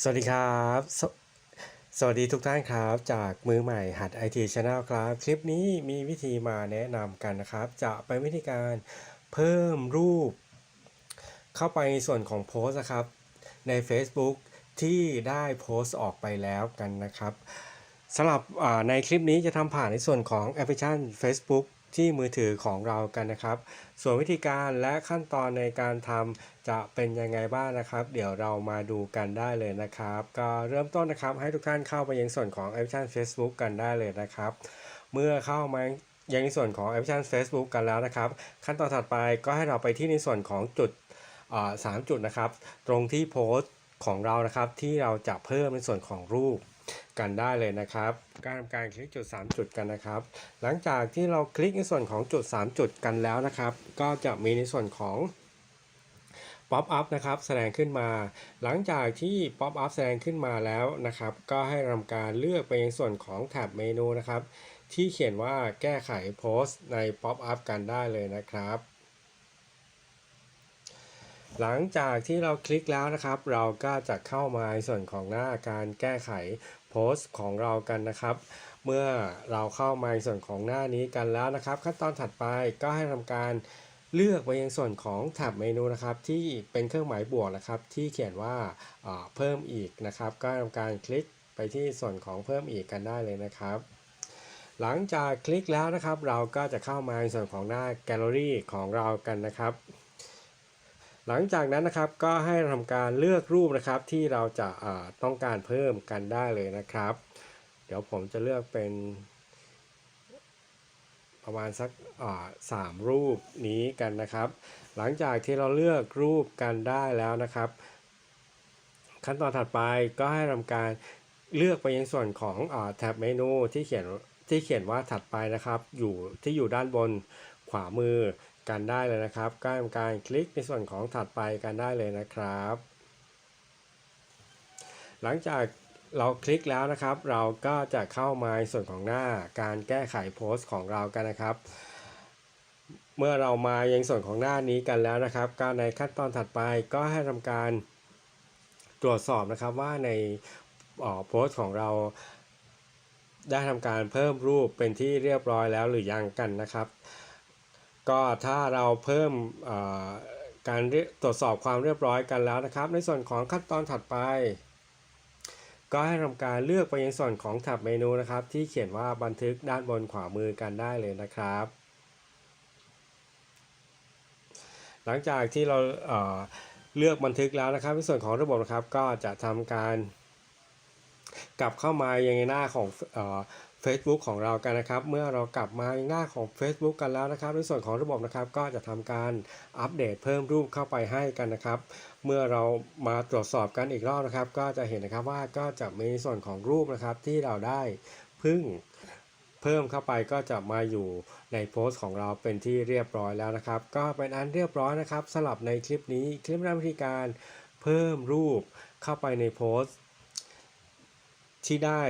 สวัสดีครับสสวัสดีทุกท่านครับ จากมือใหม่หัด IT Channel ครับ คลิปนี้มีวิธีมาแนะนำกันนะครับ จะเป็นวิธีการเพิ่มรูป เข้าไปในส่วนของโพสครับ ใน Facebook ที่ได้โพสต์ออกไปแล้วกันนะครับสำหรับในคลิปนี้จะทำผ่านในส่วนของแอปพลิเคชัน Facebook ที่มือถือของเรากันนะครับ ส่วนวิธีการและขั้นตอนในการทำจะเป็นยังไงบ้างนะครับ เดี๋ยวเรามาดูกันได้เลยนะครับ ก็เริ่มต้นนะครับให้ทุกท่านเข้าไปยังส่วนของแอปพลิเคชัน Facebook กันได้เลยนะครับ เมื่อเข้ามายังในส่วนของแอปพลิเคชัน Facebook กันแล้วนะครับ ขั้นตอนถัดไปก็ให้เราไปที่ในส่วนของจุดสามจุดนะครับ ตรงที่โพสต์ของเรานะครับที่เราจะเพิ่มในส่วนของรูป กันได้เลยนะครับ การทำการคลิกจุด 3 จุดกันนะครับ หลังจากที่เราคลิกในส่วนของจุด 3 จุดกันแล้วนะครับ ก็จะมีในส่วนของป๊อปอัพนะครับแสดงขึ้นมา หลังจากที่ป๊อปอัพแสดงขึ้นมาแล้วนะครับ ก็ให้ทำการเลือกไปในส่วนของแท็บเมนูนะครับ ที่เขียนว่าแก้ไขโพสต์ในป๊อปอัพกันได้เลยนะครับหลังจากที่เราคลิกแล้วนะครับ เราก็จะเข้ามาในส่วนของหน้าการแก้ไข โพสต์ของเรากันนะครับ เมื่อเราเข้ามาในส่วนของหน้านี้กันแล้วนะครับ ขั้นตอนถัดไปก็ให้ทำการเลือกไปยังส่วนของแท็บเมนูนะครับ ที่เป็นเครื่องหมายบวกนะครับ ที่เขียนว่าอ่าเพิ่มอีกนะครับ ก็ทำการคลิกไปที่ส่วนของเพิ่มอีกกันได้เลยนะครับ หลังจากคลิกแล้วนะครับ เราก็จะเข้ามาในส่วนของหน้าแกลเลอรี่ของเรากันนะครับ หลังจากนั้นนะครับก็ให้ทำการเลือกรูปนะครับที่เราจะอ่าต้องการเพิ่มกันได้เลยนะครับ เดี๋ยวผมจะเลือกเป็น ประมาณสักอ่าสามรูปนี้กันนะครับ หลังจากที่เราเลือกรูปกันได้แล้วนะครับ ขั้นตอนถัดไปก็ให้ทำการเลือกไปยังส่วนของอแท็บเมนูที่เขียนที่เขียนว่าถัดไปนะครับ อยู่ที่อยู่ด้านบนขวามือ กันได้เลยนะครับ ก็ทำการคลิกในส่วนของถัดไปกันได้เลยนะครับ หลังจากเราคลิกแล้วนะครับ เราก็จะเข้ามาในส่วนของหน้าการแก้ไขโพสต์ของเรากันนะครับ เมื่อเรามายังส่วนของหน้านี้กันแล้วนะครับ ก็ในขั้นตอนถัดไปก็ให้ทำการตรวจสอบนะครับว่าในออโพสต์ของเราได้ทำการเพิ่มรูปเป็นที่เรียบร้อยแล้วหรือยังกันนะครับ ก็ถ้าเราเพิ่มการตรวจสอบความเรียบร้อยกันแล้วนะครับ ในส่วนของขั้นตอนถัดไป ก็ให้ทำการเลือกไปยังส่วนของแท็บเมนูนะครับ ที่เขียนว่าบันทึกด้านบนขวามือกันได้เลยนะครับ หลังจากที่เราเเลือกบันทึกแล้วนะครับ ในส่วนของระบบนะครับก็จะทำการกลับเข้ามายังในหน้าของอ Facebook ของเรากันนะครับ เมื่อเรากลับมาในหน้าของ Facebook กันแล้วนะครับ ในส่วนของระบบนะครับก็จะทำการอัปเดตเพิ่มรูปเข้าไปให้กันนะครับ เมื่อเรามาตรวจสอบกันอีกรอบนะครับ ก็จะเห็นนะครับว่าก็จะมีส่วนของรูปนะครับที่เราได้พึ่งเพิ่มเข้าไปก็จะมาอยู่ในโพสต์ของเราเป็นที่เรียบร้อยแล้วนะครับ ก็เป็นอันเรียบร้อยนะครับสำหรับในคลิปนี้คลิปรวิธีการเพิ่มรูปเข้าไปในโพสต์ ที่ได้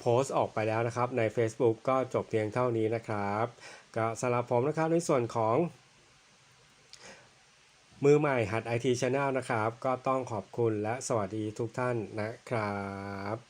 โพสต์ออกไปแล้วนะครับใน Facebook ก็จบเพียงเท่านี้นะครับก็สำหรับผมนะครับในส่วนของ มือใหม่หัด IT Channel นะครับ ก็ต้องขอบคุณและสวัสดีทุกท่านนะครับ